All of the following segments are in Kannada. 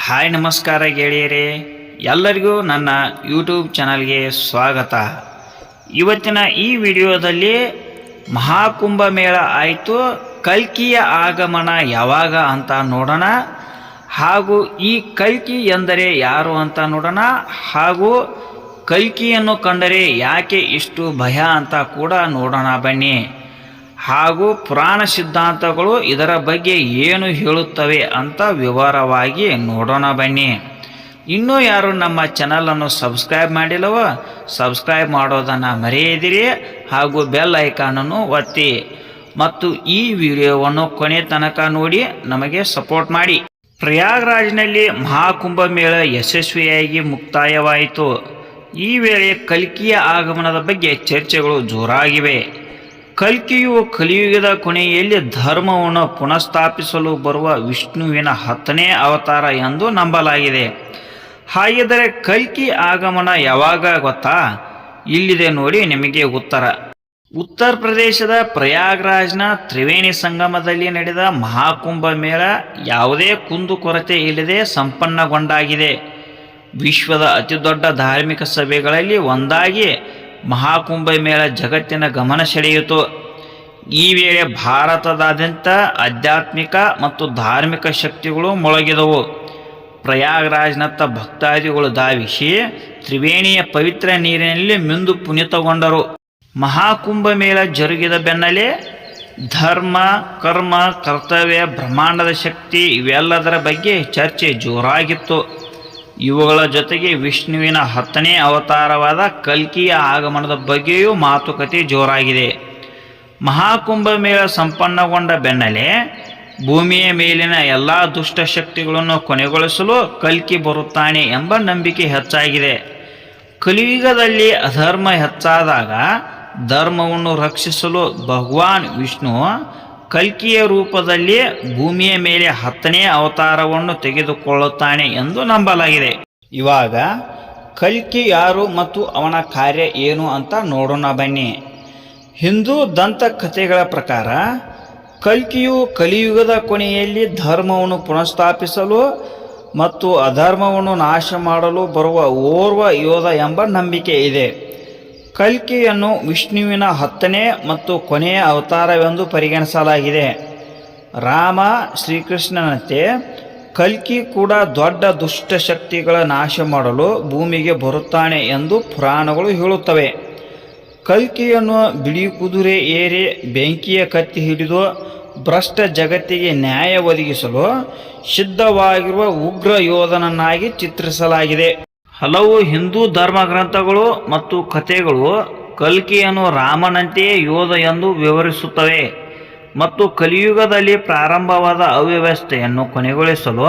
ಹಾಯ್ ನಮಸ್ಕಾರ ಗೆಳೆಯರೇ. ಎಲ್ಲರಿಗೂ ನನ್ನ ಯೂಟ್ಯೂಬ್ ಚಾನಲ್ಗೆ ಸ್ವಾಗತ. ಇವತ್ತಿನ ಈ ವಿಡಿಯೋದಲ್ಲಿ ಮಹಾಕುಂಭ ಮೇಳ ಆಯಿತು, ಕಲ್ಕಿಯ ಆಗಮನ ಯಾವಾಗ ಅಂತ ನೋಡೋಣ. ಹಾಗೂ ಈ ಕಲ್ಕಿ ಎಂದರೆ ಯಾರು ಅಂತ ನೋಡೋಣ. ಹಾಗೂ ಕಲ್ಕಿಯನ್ನು ಕಂಡರೆ ಯಾಕೆ ಇಷ್ಟು ಭಯ ಅಂತ ಕೂಡ ನೋಡೋಣ ಬನ್ನಿ. ಹಾಗೂ ಪುರಾಣ ಸಿದ್ಧಾಂತಗಳು ಇದರ ಬಗ್ಗೆ ಏನು ಹೇಳುತ್ತವೆ ಅಂತ ವಿವರವಾಗಿ ನೋಡೋಣ ಬನ್ನಿ. ಇನ್ನೂ ಯಾರು ನಮ್ಮ ಚಾನಲನ್ನು ಸಬ್ಸ್ಕ್ರೈಬ್ ಮಾಡಿಲ್ಲವೋ ಸಬ್ಸ್ಕ್ರೈಬ್ ಮಾಡೋದನ್ನು ಮರೆಯದಿರಿ ಹಾಗೂ ಬೆಲ್ ಐಕಾನನ್ನು ಒತ್ತಿ. ಮತ್ತು ಈ ವಿಡಿಯೋವನ್ನು ಕೊನೆ ತನಕ ನೋಡಿ ನಮಗೆ ಸಪೋರ್ಟ್ ಮಾಡಿ. ಪ್ರಯಾಗ್ರಾಜ್ನಲ್ಲಿ ಮಹಾಕುಂಭ ಮೇಳ ಯಶಸ್ವಿಯಾಗಿ ಮುಕ್ತಾಯವಾಯಿತು. ಈ ವೇಳೆ ಕಲ್ಕಿಯ ಆಗಮನದ ಬಗ್ಗೆ ಚರ್ಚೆಗಳು ಜೋರಾಗಿವೆ. ಕಲ್ಕಿಯು ಕಲಿಯುಗದ ಕೊನೆಯಲ್ಲಿ ಧರ್ಮವನ್ನು ಪುನಃಸ್ಥಾಪಿಸಲು ಬರುವ ವಿಷ್ಣುವಿನ ಹತ್ತನೇ ಅವತಾರ ಎಂದು ನಂಬಲಾಗಿದೆ. ಹಾಗಿದ್ದರೆ ಕಲ್ಕಿ ಆಗಮನ ಯಾವಾಗ ಗೊತ್ತಾ? ಇಲ್ಲಿದೆ ನೋಡಿ ನಿಮಗೆ ಉತ್ತರ. ಉತ್ತರ ಪ್ರದೇಶದ ಪ್ರಯಾಗ್ರಾಜ್ನ ತ್ರಿವೇಣಿ ಸಂಗಮದಲ್ಲಿ ನಡೆದ ಮಹಾಕುಂಭ ಮೇಳ ಯಾವುದೇ ಕುಂದುಕೊರತೆ ಇಲ್ಲದೆ ಸಂಪನ್ನಗೊಂಡಾಗಿದೆ. ವಿಶ್ವದ ಅತಿದೊಡ್ಡ ಧಾರ್ಮಿಕ ಸಭೆಗಳಲ್ಲಿ ಒಂದಾಗಿ ಮಹಾಕುಂಭ ಮೇಳ ಜಗತ್ತಿನ ಗಮನ ಸೆಳೆಯಿತು. ಈ ವೇಳೆ ಭಾರತದಾದ್ಯಂತ ಆಧ್ಯಾತ್ಮಿಕ ಮತ್ತು ಧಾರ್ಮಿಕ ಶಕ್ತಿಗಳು ಮೊಳಗಿದವು. ಪ್ರಯಾಗ್ರಾಜ್ನತ್ತ ಭಕ್ತಾದಿಗಳು ಧಾವಿಸಿ ತ್ರಿವೇಣಿಯ ಪವಿತ್ರ ನೀರಿನಲ್ಲಿ ಮಿಂದು ಪುನೀತಗೊಂಡರು. ಮಹಾಕುಂಭ ಮೇಳ ಜರುಗಿದ ಬೆನ್ನಲ್ಲೇ ಧರ್ಮ, ಕರ್ಮ, ಕರ್ತವ್ಯ, ಬ್ರಹ್ಮಾಂಡದ ಶಕ್ತಿ ಇವೆಲ್ಲದರ ಬಗ್ಗೆ ಚರ್ಚೆ ಜೋರಾಗಿತ್ತು. ಇವುಗಳ ಜೊತೆಗೆ ವಿಷ್ಣುವಿನ ಹತ್ತನೇ ಅವತಾರವಾದ ಕಲ್ಕಿಯ ಆಗಮನದ ಬಗ್ಗೆಯೂ ಮಾತುಕತೆ ಜೋರಾಗಿದೆ. ಮಹಾಕುಂಭ ಮೇಳ ಸಂಪನ್ನಗೊಂಡ ಬೆನ್ನಲೆ ಭೂಮಿಯ ಮೇಲಿನ ಎಲ್ಲ ದುಷ್ಟಶಕ್ತಿಗಳನ್ನು ಕೊನೆಗೊಳಿಸಲು ಕಲ್ಕಿ ಬರುತ್ತಾನೆ ಎಂಬ ನಂಬಿಕೆ ಹೆಚ್ಚಾಗಿದೆ. ಕಲಿಯುಗದಲ್ಲಿ ಅಧರ್ಮ ಹೆಚ್ಚಾದಾಗ ಧರ್ಮವನ್ನು ರಕ್ಷಿಸಲು ಭಗವಾನ್ ವಿಷ್ಣು ಕಲ್ಕಿಯ ರೂಪದಲ್ಲಿ ಭೂಮಿಯ ಮೇಲೆ ಹತ್ತನೇ ಅವತಾರವನ್ನು ತೆಗೆದುಕೊಳ್ಳುತ್ತಾನೆ ಎಂದು ನಂಬಲಾಗಿದೆ. ಇವಾಗ ಕಲ್ಕಿ ಯಾರು ಮತ್ತು ಅವನ ಕಾರ್ಯ ಏನು ಅಂತ ನೋಡೋಣ ಬನ್ನಿ. ಹಿಂದೂ ದಂತಕಥೆಗಳ ಪ್ರಕಾರ ಕಲ್ಕಿಯು ಕಲಿಯುಗದ ಕೊನೆಯಲ್ಲಿ ಧರ್ಮವನ್ನು ಪುನಃಸ್ಥಾಪಿಸಲು ಮತ್ತು ಅಧರ್ಮವನ್ನು ನಾಶ ಮಾಡಲು ಬರುವ ಓರ್ವ ಯೋಧ ಎಂಬ ನಂಬಿಕೆ ಇದೆ. ಕಲ್ಕಿಯನ್ನು ವಿಷ್ಣುವಿನ ಹತ್ತನೇ ಮತ್ತು ಕೊನೆಯ ಅವತಾರವೆಂದು ಪರಿಗಣಿಸಲಾಗಿದೆ. ರಾಮ ಶ್ರೀಕೃಷ್ಣನಂತೆ ಕಲ್ಕಿ ಕೂಡ ದೊಡ್ಡ ದುಷ್ಟ ಶಕ್ತಿಗಳ ನಾಶ ಮಾಡಲು ಭೂಮಿಗೆ ಬರುತ್ತಾನೆ ಎಂದು ಪುರಾಣಗಳು ಹೇಳುತ್ತವೆ. ಕಲ್ಕಿಯನ್ನು ಬಿಳಿ ಕುದುರೆ ಏರಿ ಬೆಂಕಿಯ ಕತ್ತಿ ಹಿಡಿದು ಭ್ರಷ್ಟ ಜಗತ್ತಿಗೆ ನ್ಯಾಯ ಒದಗಿಸಲು ಸಿದ್ಧವಾಗಿರುವ ಉಗ್ರ ಯೋಧನನ್ನಾಗಿ ಚಿತ್ರಿಸಲಾಗಿದೆ. ಹಲವು ಹಿಂದೂ ಧರ್ಮ ಗ್ರಂಥಗಳು ಮತ್ತು ಕಥೆಗಳು ಕಲ್ಕಿಯನ್ನು ರಾಮನಂತೆಯೇ ಯೋಧ ಎಂದು ವಿವರಿಸುತ್ತವೆ ಮತ್ತು ಕಲಿಯುಗದಲ್ಲಿ ಪ್ರಾರಂಭವಾದ ಅವ್ಯವಸ್ಥೆಯನ್ನು ಕೊನೆಗೊಳಿಸಲು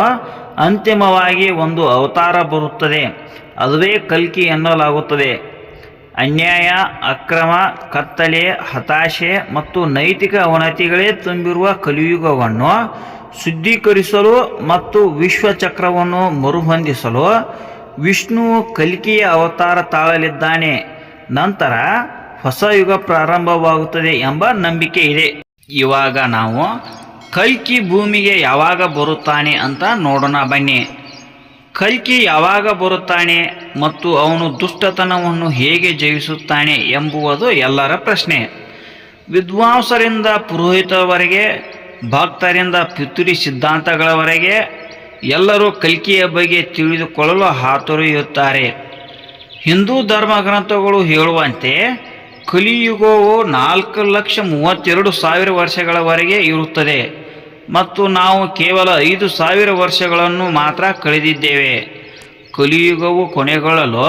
ಅಂತಿಮವಾಗಿ ಒಂದು ಅವತಾರ ಬರುತ್ತದೆ. ಅದುವೇ ಕಲ್ಕಿ ಎನ್ನಲಾಗುತ್ತದೆ. ಅನ್ಯಾಯ, ಅಕ್ರಮ, ಕತ್ತಲೆ, ಹತಾಶೆ ಮತ್ತು ನೈತಿಕ ಅವನತಿಗಳೇ ತುಂಬಿರುವ ಕಲಿಯುಗವನ್ನು ಶುದ್ಧೀಕರಿಸಲು ಮತ್ತು ವಿಶ್ವಚಕ್ರವನ್ನು ಮರುಹೊಂದಿಸಲು ವಿಷ್ಣು ಕಲ್ಕಿಯ ಅವತಾರ ತಾಳಲಿದ್ದಾನೆ. ನಂತರ ಹೊಸ ಯುಗ ಪ್ರಾರಂಭವಾಗುತ್ತದೆ ಎಂಬ ನಂಬಿಕೆ ಇದೆ. ಇವಾಗ ನಾವು ಕಲ್ಕಿ ಭೂಮಿಗೆ ಯಾವಾಗ ಬರುತ್ತಾನೆ ಅಂತ ನೋಡೋಣ ಬನ್ನಿ. ಕಲ್ಕಿ ಯಾವಾಗ ಬರುತ್ತಾನೆ ಮತ್ತು ಅವನು ದುಷ್ಟತನವನ್ನು ಹೇಗೆ ಜಯಿಸುತ್ತಾನೆ ಎಂಬುವುದು ಎಲ್ಲರ ಪ್ರಶ್ನೆ. ವಿದ್ವಾಂಸರಿಂದ ಪುರೋಹಿತವರೆಗೆ ಭಕ್ತರಿಂದ ಪಿತುರಿ ಸಿದ್ಧಾಂತಗಳವರೆಗೆ ಎಲ್ಲರೂ ಕಲ್ಕಿಯ ಬಗ್ಗೆ ತಿಳಿದುಕೊಳ್ಳಲು ಹಾತೊರೆಯುತ್ತಾರೆ ಹಿಂದೂ ಧರ್ಮ ಗ್ರಂಥಗಳು ಹೇಳುವಂತೆ ಕಲಿಯುಗವು ನಾಲ್ಕು ಲಕ್ಷ ಮೂವತ್ತೆರಡು ಸಾವಿರ ವರ್ಷಗಳವರೆಗೆ ಇರುತ್ತದೆ ಮತ್ತು ನಾವು ಕೇವಲ ಐದು ಸಾವಿರ ವರ್ಷಗಳನ್ನು ಮಾತ್ರ ಕಳೆದಿದ್ದೇವೆ. ಕಲಿಯುಗವು ಕೊನೆಗೊಳ್ಳಲು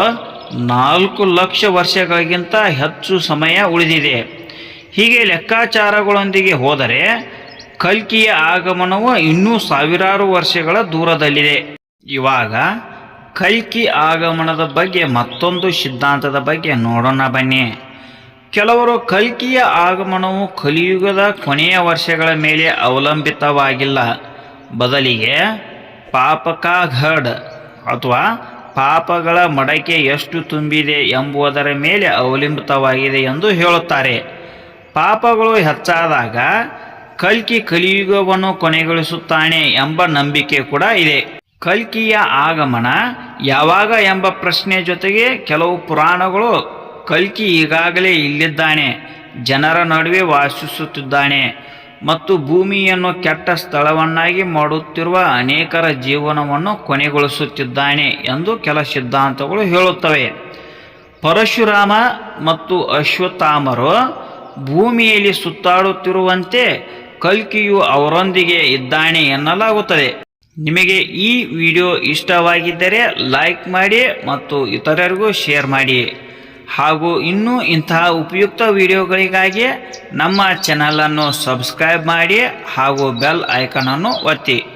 ನಾಲ್ಕು ಲಕ್ಷ ವರ್ಷಗಳಿಗಿಂತ ಹೆಚ್ಚು ಸಮಯ ಉಳಿದಿದೆ. ಹೀಗೆ ಲೆಕ್ಕಾಚಾರಗಳೊಂದಿಗೆ ಹೋದರೆ ಕಲ್ಕಿಯ ಆಗಮನವು ಇನ್ನೂ ಸಾವಿರಾರು ವರ್ಷಗಳ ದೂರದಲ್ಲಿದೆ. ಇವಾಗ ಕಲ್ಕಿ ಆಗಮನದ ಬಗ್ಗೆ ಮತ್ತೊಂದು ಸಿದ್ಧಾಂತದ ಬಗ್ಗೆ ನೋಡೋಣ ಬನ್ನಿ. ಕೆಲವರು ಕಲ್ಕಿಯ ಆಗಮನವು ಕಲಿಯುಗದ ಕೊನೆಯ ವರ್ಷಗಳ ಮೇಲೆ ಅವಲಂಬಿತವಾಗಿಲ್ಲ. ಬದಲಿಗೆ ಪಾಪಕಾಘಡ್ ಅಥವಾ ಪಾಪಗಳ ಮಡಕೆ ಎಷ್ಟು ತುಂಬಿದೆ ಎಂಬುದರ ಮೇಲೆ ಅವಲಂಬಿತವಾಗಿದೆ ಎಂದು ಹೇಳುತ್ತಾರೆ. ಪಾಪಗಳು ಹೆಚ್ಚಾದಾಗ ಕಲ್ಕಿ ಕಲಿಯುಗವನ್ನು ಕೊನೆಗೊಳಿಸುತ್ತಾನೆ ಎಂಬ ನಂಬಿಕೆ ಕೂಡ ಇದೆ. ಕಲ್ಕಿಯ ಆಗಮನ ಯಾವಾಗ ಎಂಬ ಪ್ರಶ್ನೆ ಜೊತೆಗೆ ಕೆಲವು ಪುರಾಣಗಳು ಕಲ್ಕಿ ಈಗಾಗಲೇ ಇಲ್ಲಿದ್ದಾನೆ. ಜನರ ನಡುವೆ ವಾಸಿಸುತ್ತಿದ್ದಾನೆ ಮತ್ತು ಭೂಮಿಯನ್ನು ಕೆಟ್ಟ ಸ್ಥಳವನ್ನಾಗಿ ಮಾಡುತ್ತಿರುವ ಅನೇಕರ ಜೀವನವನ್ನು ಕೊನೆಗೊಳಿಸುತ್ತಿದ್ದಾನೆ ಎಂದು ಕೆಲ ಸಿದ್ಧಾಂತಗಳು ಹೇಳುತ್ತವೆ. ಪರಶುರಾಮ ಮತ್ತು ಅಶ್ವತ್ಥಾಮರು ಭೂಮಿಯಲ್ಲಿ ಸುತ್ತಾಡುತ್ತಿರುವಂತೆ ಕಲ್ಕಿಯು ಅವರೊಂದಿಗೆ ಇದ್ದಾನೆ ಎನ್ನಲಾಗುತ್ತದೆ. ನಿಮಗೆ ಈ ವಿಡಿಯೋ ಇಷ್ಟವಾಗಿದ್ದರೆ ಲೈಕ್ ಮಾಡಿ ಮತ್ತು ಇತರರಿಗೂ ಶೇರ್ ಮಾಡಿ. ಹಾಗೂ ಇನ್ನೂ ಇಂತಹ ಉಪಯುಕ್ತ ವಿಡಿಯೋಗಳಿಗಾಗಿ ನಮ್ಮ ಚಾನಲನ್ನು ಸಬ್ಸ್ಕ್ರೈಬ್ ಮಾಡಿ ಹಾಗೂ ಬೆಲ್ ಐಕನನ್ನು ಒತ್ತಿ.